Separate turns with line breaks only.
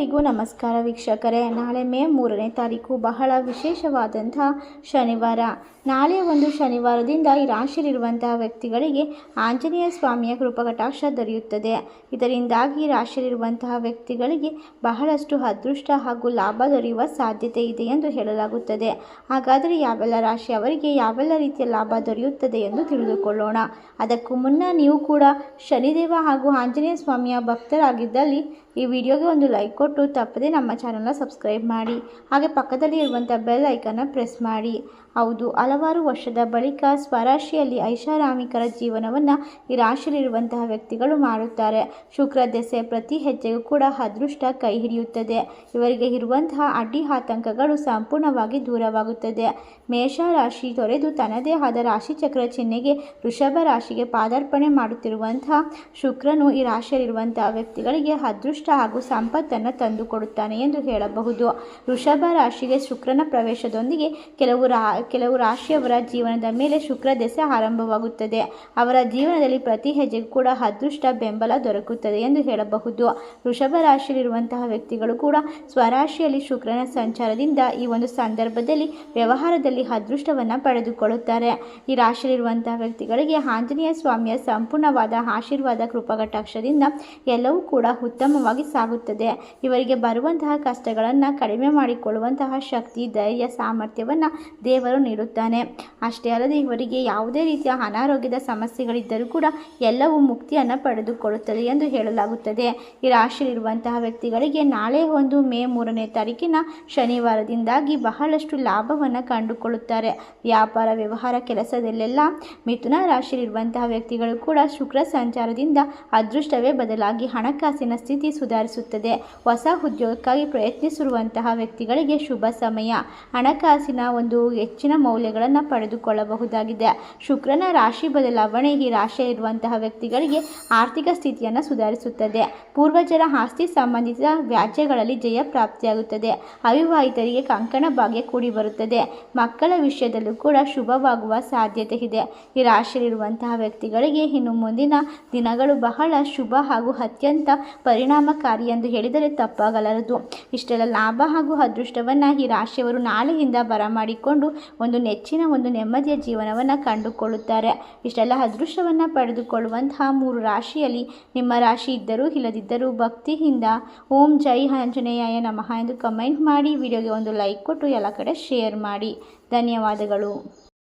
ಎಲ್ಲರಿಗೂ ನಮಸ್ಕಾರ ವೀಕ್ಷಕರೇ. ನಾಳೆ ಮೇ ಮೂರನೇ ತಾರೀಕು ಬಹಳ ವಿಶೇಷವಾದಂತಹ ಶನಿವಾರ. ನಾಳೆ ಒಂದು ಶನಿವಾರದಿಂದ ಈ ರಾಶಿಯಲ್ಲಿರುವಂತಹ ವ್ಯಕ್ತಿಗಳಿಗೆ ಆಂಜನೇಯ ಸ್ವಾಮಿಯ ಕೃಪಕಟಾಕ್ಷ ದೊರೆಯುತ್ತದೆ. ಇದರಿಂದಾಗಿ ರಾಶಿಯಲ್ಲಿರುವಂತಹ ವ್ಯಕ್ತಿಗಳಿಗೆ ಬಹಳಷ್ಟು ಅದೃಷ್ಟ ಹಾಗೂ ಲಾಭ ದೊರೆಯುವ ಸಾಧ್ಯತೆ ಇದೆ ಎಂದು ಹೇಳಲಾಗುತ್ತದೆ. ಹಾಗಾದರೆ ಯಾವೆಲ್ಲ ರಾಶಿಯವರಿಗೆ ಯಾವೆಲ್ಲ ರೀತಿಯ ಲಾಭ ದೊರೆಯುತ್ತದೆ ಎಂದು ತಿಳಿದುಕೊಳ್ಳೋಣ. ಅದಕ್ಕೂ ಮುನ್ನ ನೀವು ಕೂಡ ಶನಿದೇವ ಹಾಗೂ ಆಂಜನೇಯ ಸ್ವಾಮಿಯ ಭಕ್ತರಾಗಿದ್ದಲ್ಲಿ ಈ ವಿಡಿಯೋಗೆ ಒಂದು ಲೈಕ್ ಕೊಟ್ಟು ತಪ್ಪದೆ ನಮ್ಮ ಚಾನಲ್ನ ಸಬ್ಸ್ಕ್ರೈಬ್ ಮಾಡಿ. ಹಾಗೆ ಪಕ್ಕದಲ್ಲಿ ಇರುವಂಥ ಬೆಲ್ ಐಕನ್ನ ಪ್ರೆಸ್ ಮಾಡಿ. ಹೌದು, ಹಲವಾರು ವರ್ಷದ ಬಳಿಕ ಸ್ವರಾಶಿಯಲ್ಲಿ ಐಷಾರಾಮಿಕರ ಜೀವನವನ್ನು ಈ ರಾಶಿಯಲ್ಲಿರುವಂತಹ ವ್ಯಕ್ತಿಗಳು ಮಾಡುತ್ತಾರೆ ಶುಕ್ರ ದೆಸೆ ಪ್ರತಿ ಹೆಜ್ಜೆಗೂ ಕೂಡ ಅದೃಷ್ಟ ಕೈ ಹಿಡಿಯುತ್ತದೆ. ಇವರಿಗೆ ಇರುವಂತಹ ಅಡ್ಡಿ ಆತಂಕಗಳು ಸಂಪೂರ್ಣವಾಗಿ ದೂರವಾಗುತ್ತದೆ. ಮೇಷ ರಾಶಿ ತೊರೆದು ತನ್ನದೇ ಆದ ರಾಶಿ ಚಕ್ರ ಚಿಹ್ನೆಗೆ ವೃಷಭ ರಾಶಿಗೆ ಪಾದಾರ್ಪಣೆ ಮಾಡುತ್ತಿರುವಂತಹ ಶುಕ್ರನು ಈ ರಾಶಿಯಲ್ಲಿರುವಂತಹ ವ್ಯಕ್ತಿಗಳಿಗೆ ಅದೃಷ್ಟ ಹಾಗೂ ಸಂಪತ್ತನ್ನು ತಂದುಕೊಡುತ್ತಾನೆ ಎಂದು ಹೇಳಬಹುದು. ವೃಷಭ ರಾಶಿಗೆ ಶುಕ್ರನ ಪ್ರವೇಶದೊಂದಿಗೆ ಕೆಲವು ರಾ, ಕೆಲವು ರಾಶಿಯವರ ಜೀವನದ ಮೇಲೆ ಶುಕ್ರ ದೆಸೆ ಆರಂಭವಾಗುತ್ತದೆ. ಅವರ ಜೀವನದಲ್ಲಿ ಪ್ರತಿ ಹೆಜ್ಜೆಗೂ ಕೂಡ ಅದೃಷ್ಟ, ಬೆಂಬಲ ದೊರಕುತ್ತದೆ ಎಂದು ಹೇಳಬಹುದು. ವೃಷಭ ರಾಶಿಯಲ್ಲಿರುವಂತಹ ವ್ಯಕ್ತಿಗಳು ಕೂಡ ಸ್ವರಾಶಿಯಲ್ಲಿ ಶುಕ್ರನ ಸಂಚಾರದಿಂದ ಈ ಒಂದು ಸಂದರ್ಭದಲ್ಲಿ ವ್ಯವಹಾರದಲ್ಲಿ ಅದೃಷ್ಟವನ್ನು ಪಡೆದುಕೊಳ್ಳುತ್ತಾರೆ. ಈ ರಾಶಿಯಲ್ಲಿರುವಂತಹ ವ್ಯಕ್ತಿಗಳಿಗೆ ಆಂಜನೇಯ ಸ್ವಾಮಿಯ ಸಂಪೂರ್ಣವಾದ ಆಶೀರ್ವಾದ ಕೃಪಘಟಾಕ್ಷದಿಂದ ಎಲ್ಲವೂ ಕೂಡ ಉತ್ತಮವಾಗಿ ಸಾಗುತ್ತದೆ. ಇವರಿಗೆ ಬರುವಂತಹ ಕಷ್ಟಗಳನ್ನು ಕಡಿಮೆ ಮಾಡಿಕೊಳ್ಳುವಂತಹ ಶಕ್ತಿ, ಧೈರ್ಯ, ಸಾಮರ್ಥ್ಯವನ್ನು ದೇವರು ನೀಡುತ್ತಾನೆ. ಅಷ್ಟೇ ಅಲ್ಲದೆ ಇವರಿಗೆ ಯಾವುದೇ ರೀತಿಯ ಅನಾರೋಗ್ಯದ ಸಮಸ್ಯೆಗಳಿದ್ದರೂ ಕೂಡ ಎಲ್ಲವೂ ಮುಕ್ತಿಯನ್ನು ಪಡೆದುಕೊಳ್ಳುತ್ತದೆ ಎಂದು ಹೇಳಲಾಗುತ್ತದೆ. ಈ ರಾಶಿಯಲ್ಲಿರುವಂತಹ ವ್ಯಕ್ತಿಗಳಿಗೆ ನಾಳೆ ಒಂದು ಮೇ ಮೂರನೇ ತಾರೀಕಿನ ಶನಿವಾರದಿಂದಾಗಿ ಬಹಳಷ್ಟು ಲಾಭವನ್ನು ಕಂಡುಕೊಳ್ಳುತ್ತಾರೆ. ವ್ಯಾಪಾರ, ವ್ಯವಹಾರ, ಕೆಲಸದಲ್ಲೆಲ್ಲ ಮಿಥುನ ರಾಶಿಯಲ್ಲಿರುವಂತಹ ವ್ಯಕ್ತಿಗಳು ಕೂಡ ಶುಕ್ರ ಸಂಚಾರದಿಂದ ಅದೃಷ್ಟವೇ ಬದಲಾಗಿ ಹಣಕಾಸಿನ ಸ್ಥಿತಿ ಸುಧಾರಿಸುತ್ತದೆ. ಹೊಸ ಉದ್ಯೋಗಕ್ಕಾಗಿ ಪ್ರಯತ್ನಿಸಿರುವಂತಹ ವ್ಯಕ್ತಿಗಳಿಗೆ ಶುಭ ಸಮಯ. ಹಣಕಾಸಿನ ಒಂದು ಹೆಚ್ಚಿನ ಮೌಲ್ಯಗಳನ್ನು ಪಡೆದುಕೊಳ್ಳಬಹುದಾಗಿದೆ. ಶುಕ್ರನ ರಾಶಿ ಬದಲಾವಣೆ ಈ ರಾಶಿಯಲ್ಲಿರುವಂತಹ ವ್ಯಕ್ತಿಗಳಿಗೆ ಆರ್ಥಿಕ ಸ್ಥಿತಿಯನ್ನು ಸುಧಾರಿಸುತ್ತದೆ. ಪೂರ್ವಜರ ಆಸ್ತಿ ಸಂಬಂಧಿತ ವ್ಯಾಜ್ಯಗಳಲ್ಲಿ ಜಯ ಪ್ರಾಪ್ತಿಯಾಗುತ್ತದೆ. ಅವಿವಾಹಿತರಿಗೆ ಕಂಕಣ ಭಾಗ್ಯ ಕೂಡಿ ಬರುತ್ತದೆ ಮಕ್ಕಳ ವಿಷಯದಲ್ಲೂ ಕೂಡ ಶುಭವಾಗುವ ಸಾಧ್ಯತೆ ಇದೆ. ಈ ರಾಶಿಯಲ್ಲಿರುವಂತಹ ವ್ಯಕ್ತಿಗಳಿಗೆ ಇನ್ನು ಮುಂದಿನ ದಿನಗಳು ಬಹಳ ಶುಭ ಹಾಗೂ ಅತ್ಯಂತ ಪರಿಣಾಮಕಾರಿ ಎಂದು ಹೇಳಿದರೆ ತಪ್ಪಾಗಲಾರದು. ಇಷ್ಟೆಲ್ಲ ಲಾಭ ಹಾಗೂ ಅದೃಷ್ಟವನ್ನು ಈ ರಾಶಿಯವರು ನಾಳೆಯಿಂದ ಬರಮಾಡಿಕೊಂಡು ಒಂದು ನೆಚ್ಚಿನ ಒಂದು ನೆಮ್ಮದಿಯ ಜೀವನವನ್ನು ಕಂಡುಕೊಳ್ಳುತ್ತಾರೆ. ಇಷ್ಟೆಲ್ಲ ಅದೃಷ್ಟವನ್ನು ಪಡೆದುಕೊಳ್ಳುವಂತಹ ಮೂರು ರಾಶಿಯಲ್ಲಿ ನಿಮ್ಮ ರಾಶಿ ಇದ್ದರೂ ಇಲ್ಲದಿದ್ದರೂ ಭಕ್ತಿಯಿಂದ ಓಂ ಜೈ ಆಂಜನೇಯ ನಮಃ ಎಂದು ಕಮೆಂಟ್ ಮಾಡಿ, ವಿಡಿಯೋಗೆ ಒಂದು ಲೈಕ್ ಕೊಟ್ಟು ಎಲ್ಲ ಕಡೆ ಶೇರ್ ಮಾಡಿ. ಧನ್ಯವಾದಗಳು.